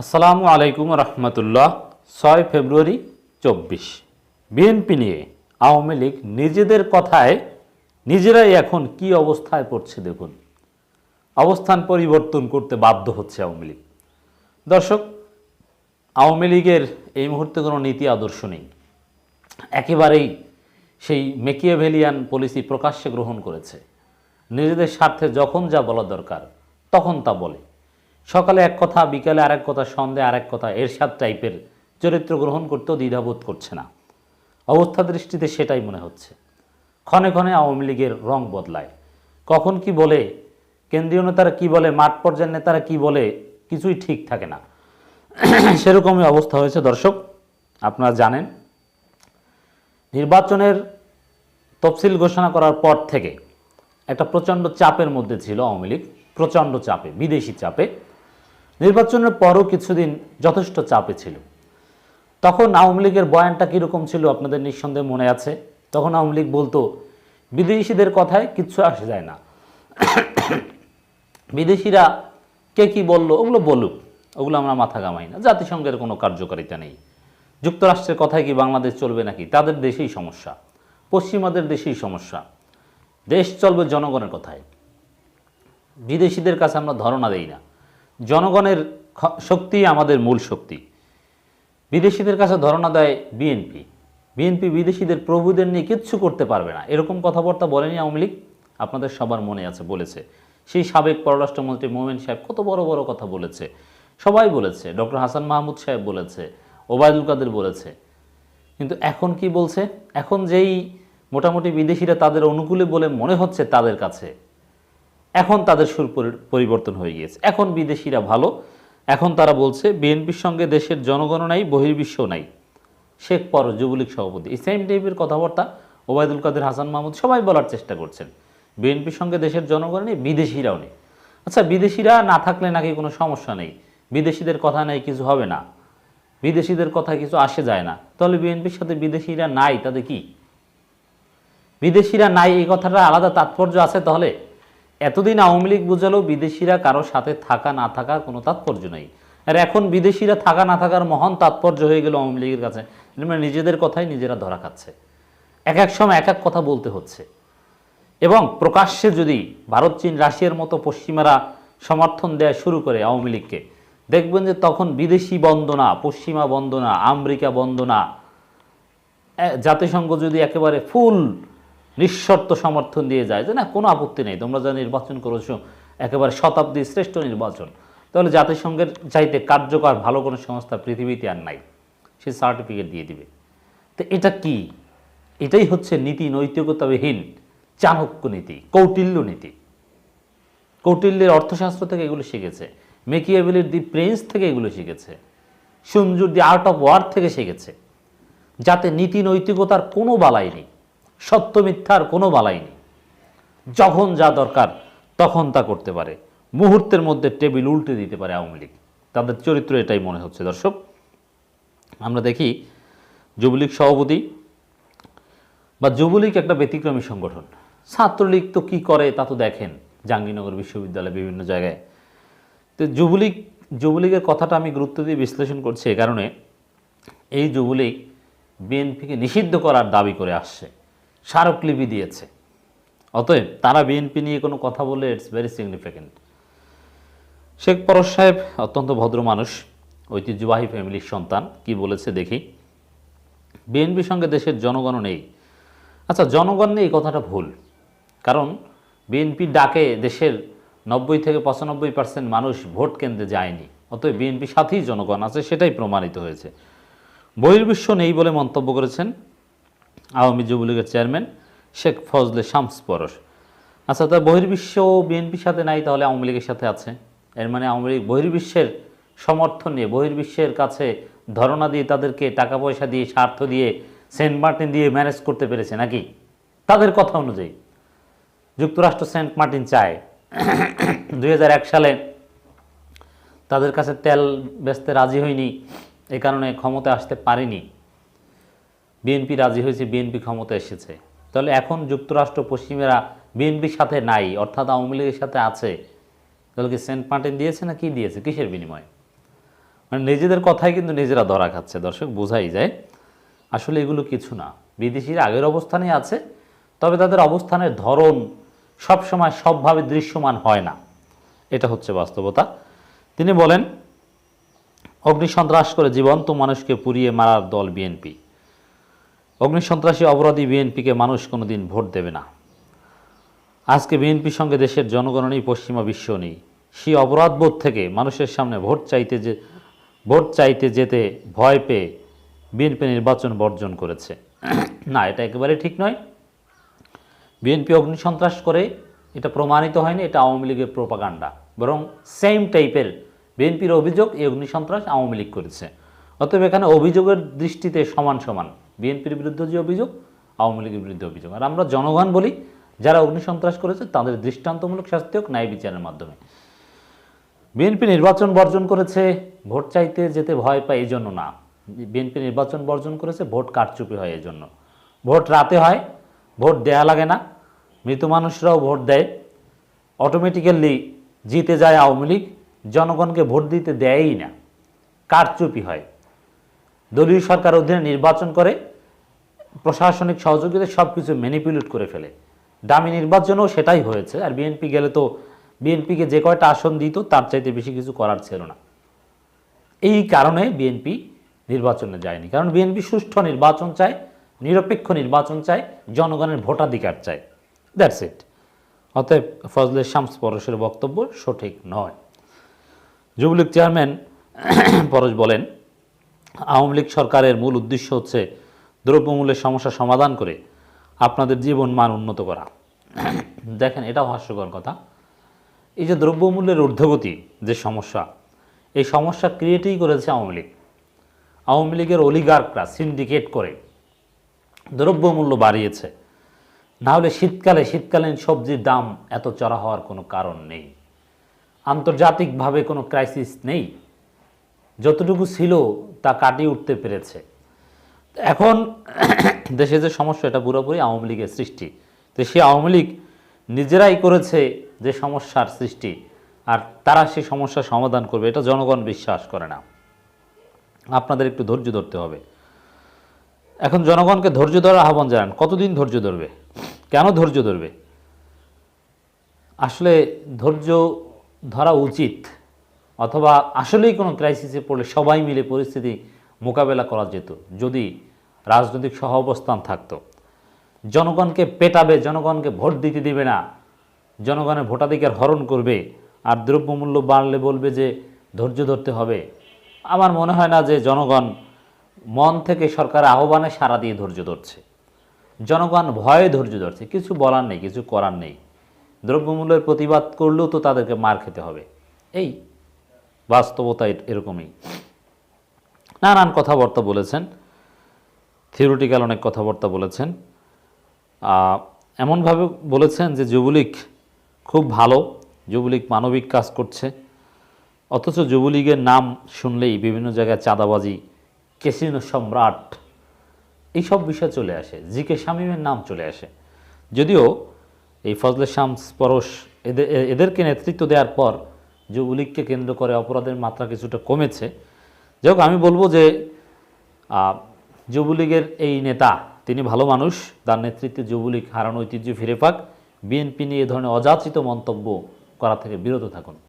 আসসালামু আলাইকুম রহমতুল্লাহ, ছয় ফেব্রুয়ারি চব্বিশ। বিএনপি নিয়ে আওয়ামী লীগ নিজেদের কথায়, নিজেরাই এখন কি অবস্থায় পড়ছে দেখুন। অবস্থান পরিবর্তন করতে বাধ্য হচ্ছে আওয়ামী লীগ। দর্শক, আওয়ামী লীগের এই মুহূর্তে কোনো নীতি আদর্শ নেই। একেবারেই সেই মেকিয়াভেলিয়ান পলিসি প্রকাশ্যে গ্রহণ করেছে। নিজেদের স্বার্থে যখন যা বলা দরকার, তখন তা বলে। সকালে এক কথা, বিকালে আরেক কথা সন্ধ্যে আরেক কথা, এরশাদ টাইপের চরিত্র গ্রহণ করতেও দ্বিধাবোধ করছে না। অবস্থা দৃষ্টিতে সেটাই মনে হচ্ছে। ক্ষণে ক্ষণে আওয়ামী লীগের রং বদলায়। কখন কি বলে, কেন্দ্রীয় নেতারা কি বলে, মাঠ পর্যায়ের নেতারা কি বলে, কিছুই ঠিক থাকে না। সেরকমই অবস্থা হয়েছে দর্শক, আপনারা জানেন। নির্বাচনের তফসিল ঘোষণা করার পর থেকে একটা প্রচণ্ড চাপের মধ্যে ছিল আওয়ামী লীগ, প্রচণ্ড চাপে, বিদেশি চাপে। নির্বাচনের পরও কিছুদিন যথেষ্ট চাপে ছিল। তখন আওয়ামী লীগের বয়ানটা কীরকম ছিল আপনাদের নিঃসন্দেহে মনে আছে? তখন আওয়ামী লীগ বলতো, বিদেশিদের কথায় কিচ্ছু আসে যায় না। বিদেশিরা কে কি বলল, ওগুলো বলুক। ওগুলো আমরা মাথা ঘামাই না। জাতিসংঘের কোনো কার্যকারিতা নেই। যুক্তরাষ্ট্রের কথায় কি বাংলাদেশ চলবে নাকি? তাদের দেশেই সমস্যা। পশ্চিমাদের দেশেই সমস্যা। দেশ চলবে জনগণের কথায়। বিদেশিদের কাছে আমরা ধারণা দেই না। জনগণের শক্তি আমাদের মূল শক্তি। বিদেশিদের কাছে ধারণা দেয় বিএনপি। বিএনপি বিদেশিদের প্রভুদের নিয়ে কিচ্ছু করতে পারবে না। এরকম কথাবার্তা বলেনি আওয়ামী লীগ, আপনাদের সবার মনে আছে, বলেছে। সেই সাবেক পররাষ্ট্রমন্ত্রী মোমেন সাহেব কত বড় বড় কথা বলেছে। সবাই বলেছে, ডক্টর হাসান মাহমুদ সাহেব বলেছে, ওবায়দুল কাদের বলেছে। কিন্তু এখন কি বলছে? এখন যেই মোটামুটি বিদেশিরা তাদের অনুকূলে বলে মনে হচ্ছে তাদের কাছে এখন তাদের সুর পরিবর্তন হয়ে গিয়েছে। এখন বিদেশিরা ভালো। এখন তারা বলছে, বিএনপির সঙ্গে দেশের জনগণ নাই বহির্বিশ্ব নাই। শেখ পর যুবলীগ সভাপতি। এই সেম টাইপের কথাবার্তা ওবায়দুল কাদের, হাসান মাহমুদ সবাই বলার চেষ্টা করছেন। বিএনপির সঙ্গে দেশের জনগণ নেই, বিদেশিরাও নেই। আচ্ছা বিদেশিরা না থাকলে নাকি কোনো সমস্যা নেই? বিদেশিদের কথা নেই, কিছু হবে না। বিদেশিদের কথা কিছু আসে যায় না। তাহলে বিএনপির সাথে বিদেশিরা নাই তাদের কি? বিদেশিরা নাই, এই কথাটা আলাদা তাৎপর্য আছে তাহলে? এতদিন আওয়ামী লীগ বুঝালেও বিদেশিরা কারোর সাথে থাকা না থাকার কোনো তাৎপর্য নেই। আর এখন বিদেশিরা থাকা না থাকার মহান তাৎপর্য হয়ে গেল আওয়ামী লীগের কাছে। মানে নিজেদের কথাই নিজেরা ধরা খাচ্ছে। এক এক সময় এক এক কথা বলতে হচ্ছে। এবং প্রকাশ্যে যদি ভারত, চীন, রাশিয়ার মতো পশ্চিমারা সমর্থন দেওয়া শুরু করে আওয়ামী লীগকে, দেখবেন যে তখন বিদেশি বন্দনা, পশ্চিমা বন্দনা, আমেরিকা বন্দনা জাতিসংঘ যদি একেবারে ফুল নিঃশর্ত সমর্থন দিয়ে যায় যে না, কোনো আপত্তি নেই, তোমরা যা নির্বাচন করেছ, একেবারে শতাব্দীর শ্রেষ্ঠ নির্বাচন। তাহলে জাতিসংঘের চাইতে কার্যকর ভালো কোনো সংস্থা পৃথিবীতে আর নাই। সে সার্টিফিকেট দিয়ে দিবে। তো এটা কি? এটাই হচ্ছে নীতি নৈতিকতাবিহীন চাণক্য নীতি, কৌটিল্য নীতি। কৌটিল্যের অর্থশাস্ত্র থেকে এগুলো শিখেছে। মেকিয়াভেলির দি প্রিন্স থেকে এগুলো শিখেছে। সঞ্জুর দি আর্ট অফ ওয়ার থেকে শিখেছে। যাতে নীতি নৈতিকতার কোনো বালাই নেই। সত্য মিথ্যার কোনো বালাই নেই। যখন যা দরকার তখন তা করতে পারে। মুহূর্তের মধ্যে টেবিল উল্টে দিতে পারে আওয়ামী লীগ। তাদের চরিত্র এটাই মনে হচ্ছে, দর্শক। আমরা দেখি যুবলীগ সভাপতি বা যুবলীগ একটা ব্যতিক্রমী সংগঠন। ছাত্রলীগ তো কি করে তা তো দেখেন জাহাঙ্গীরনগর বিশ্ববিদ্যালয় বিভিন্ন জায়গায়। তো যুবলীগ, যুবলীগের কথাটা আমি গুরুত্ব দিয়ে বিশ্লেষণ করছি এ কারণে এই যুবলীগ বিএনপিকে নিষিদ্ধ করার দাবি করে আসছে। স্মারকলিপি দিয়েছে। অতএব তারা বিএনপি নিয়ে কোনো কথা বলে it's very significant Sheikh Parash সাহেব অত্যন্ত ভদ্র মানুষ, ঐতিহ্যবাহী ফ্যামিলির সন্তান, কি বলেছে দেখি। বিএনপির সঙ্গে দেশের জনগণও নেই। আচ্ছা জনগণ নেই কথাটা ভুল। কারণ বিএনপির ডাকে দেশের নব্বই থেকে পঁচানব্বই পার্সেন্ট মানুষ ভোট কেন্দ্রে যায়নি। অতএব বিএনপির সাথেই জনগণ আছে, সেটাই প্রমাণিত হয়েছে। বহির্বিশ্ব নেই বলে মন্তব্য করেছেন আওয়ামী যুবলীগের চেয়ারম্যান শেখ ফজলে শামস পরশ। আচ্ছা তা বহির্বিশ্ব বিএনপির সাথে নাই, তাহলে আওয়ামী লীগের সাথে আছে। এর মানে আওয়ামী লীগ বহির্বিশ্বের সমর্থন নিয়ে, বহির্বিশ্বের কাছে ধরনা দিয়ে তাদেরকে টাকা পয়সা দিয়ে, স্বার্থ দিয়ে, সেন্ট মার্টিন দিয়ে ম্যানেজ করতে পেরেছে নাকি? তাদের কথা অনুযায়ী। যুক্তরাষ্ট্র সেন্ট মার্টিন চায়। দুই হাজার এক সালে তাদের কাছে তেল বেচতে রাজি হয়নি এই কারণে ক্ষমতা আসতে পারেনি। বিএনপি রাজি হয়েছে, বিএনপি ক্ষমতা এসেছে। তাহলে এখন যুক্তরাষ্ট্র পশ্চিমেরা বিএনপির সাথে নাই, অর্থাৎ আওয়ামী লীগের সাথে আছে। তাহলে কি সেন্ট মার্টিন দিয়েছে না কি দিয়েছে? কিসের বিনিময়ে? মানে নিজেদের কথাই কিন্তু নিজেরা ধরা খাচ্ছে, দর্শক, বোঝাই যায়। আসলে এগুলো কিছু না। বিদেশির আগের অবস্থানে আছে, তবে তাদের অবস্থানের ধরন সবসময় সবভাবে দৃশ্যমান হয় না। এটা হচ্ছে বাস্তবতা। তিনি বলেন, অগ্নিসন্ত্রাস করে জীবন্ত মানুষকে পুড়িয়ে মারার দল বিএনপি। অগ্নিসন্ত্রাসী অপরাধী বিএনপিকে মানুষ কোনোদিন ভোট দেবে না। আজকে বিএনপির সঙ্গে দেশের জনগণ নেই পশ্চিমা বিশ্ব নেই। সেই অপরাধবোধ থেকে মানুষের সামনে ভোট চাইতে যে, ভোট চাইতে যেতে ভয় পেয়ে বিএনপি নির্বাচন বর্জন করেছে। না, এটা একেবারে ঠিক নয়। বিএনপি অগ্নিসন্ত্রাস করে এটা প্রমাণিত হয়নি, এটা আওয়ামী লীগের প্রোপাগান্ডা। বরং সেম টাইপের বিএনপির অভিযোগ এই অগ্নিসন্ত্রাস আওয়ামী লীগ করেছে। অতএব এখানে অভিযোগের দৃষ্টিতে সমান সমান। বিএনপির বিরুদ্ধে যে অভিযোগ, আওয়ামী লীগের বিরুদ্ধে অভিযোগ। আর আমরা জনগণ বলি, যারা অগ্নিসন্ত্রাস করেছে, তাদের দৃষ্টান্তমূলক শাস্তি হোক ন্যায় বিচারের মাধ্যমে। বিএনপি নির্বাচন বর্জন করেছে, ভোট চাইতে যেতে ভয় পায় এই জন্য না। বিএনপি নির্বাচন বর্জন করেছে, ভোট কারচুপি হয় এই জন্য ভোট রাতে হয়, ভোট দেয়া লাগে না। মৃত মানুষরাও ভোট দেয়। অটোমেটিক্যালি জিতে যায় আওয়ামী লীগ, জনগণকে ভোট দিতে দেয়ই না। কারচুপি হয়। দলীয় সরকার অধীনে নির্বাচন করে প্রশাসনিক সহযোগিতা সব কিছু ম্যানিপুলেট করে ফেলে। দামি নির্বাচনও সেটাই হয়েছে, আর বিএনপি গেলে তো বিএনপিকে যে কয়টা আসন দিত, তার চাইতে বেশি কিছু করার ছিল না। এই কারণে বিএনপি নির্বাচনে যায়নি। কারণ বিএনপি সুষ্ঠু নির্বাচন চায়, নিরপেক্ষ নির্বাচন চায়, জনগণের ভোটাধিকার চায়। দ্যাটস ইট অতএব ফজলে শামস পরশের বক্তব্য সঠিক নয়। যুবলীগ চেয়ারম্যান পরশ বলেন, আওয়ামী লীগ সরকারের মূল উদ্দেশ্য হচ্ছে দ্রব্যমূল্যের সমস্যা সমাধান করে আপনাদের জীবন মান উন্নত করা। দেখেন, এটাও হাস্যকর কথা। এই যে দ্রব্যমূল্যের ঊর্ধ্বগতি যে সমস্যা, এই সমস্যা ক্রিয়েটই করেছে আওয়ামী লীগ। আওয়ামী লীগের অলিগার্করা সিন্ডিকেট করে দ্রব্যমূল্য বাড়িয়েছে। না হলে শীতকালে, শীতকালীন সবজির দাম এত চড়া হওয়ার কোনো কারণ নেই। আন্তর্জাতিকভাবে কোনো ক্রাইসিস নেই। যতটুকু ছিল তা কাটিয়ে উঠতে পেরেছে। এখন দেশে যে সমস্যা, এটা পুরোপুরি আওয়ামী লীগের সৃষ্টি। তো সে আওয়ামী লীগ নিজেরাই করেছে যে সমস্যার সৃষ্টি, আর তারা সেই সমস্যার সমাধান করবে, এটা জনগণ বিশ্বাস করে না। আপনাদের একটু ধৈর্য ধরতে হবে। এখন জনগণকে ধৈর্য ধরার আহ্বান জানান, কতদিন ধৈর্য ধরবে? কেন ধৈর্য ধরবে? আসলে ধৈর্য ধরা উচিত, অথবা আসলেই কোনো ক্রাইসিসে পড়লে সবাই মিলে পরিস্থিতি মোকাবেলা করা যেত। যদি রাজনৈতিক সহ অবস্থান থাকতো। জনগণকে পেটাবে, জনগণকে ভোট দিতে দিবে না। জনগণের ভোটাধিকার হরণ করবে আর দ্রব্যমূল্য বাড়লে বলবে যে, ধৈর্য ধরতে হবে। আমার মনে হয় না যে জনগণ মন থেকে সরকারের আহ্বানে সাড়া দিয়ে ধৈর্য ধরছে। জনগণ ভয়ে ধৈর্য ধরছে। কিছু বলার নেই, কিছু করার নেই। দ্রব্যমূল্যের প্রতিবাদ করলেও তো তাদেরকে মার খেতে হবে। এই বাস্তবতা এরকমই। নানান কথাবার্তা বলেছেন। থিওরিটিক্যাল অনেক কথাবার্তা বলেছেন। এমনভাবে বলেছেন যে যুবলীগ খুব ভালো, যুবলীগ মানবিক কাজ করছে, অথচ যুবলীগের নাম শুনলেই বিভিন্ন জায়গায় চাঁদাবাজি, কেসিনো সম্রাট, এইসব বিষয় চলে আসে জি কে শামীমের নাম চলে আসে। যদিও এই ফজলে শামস পরশ এদের এদেরকে নেতৃত্ব দেওয়ার পর যুবলীগকে কেন্দ্র করে অপরাধের মাত্রা কিছুটা কমেছে। যাই আমি বলব যে যুবলীগের এই নেতা, তিনি ভালো মানুষ, তার নেতৃত্বে যুবলীগ হারানো ঐতিহ্য ফিরে পাক। বিএনপি নিয়ে এ ধরনের অযাচিত মন্তব্য করা থেকে বিরত থাকুন।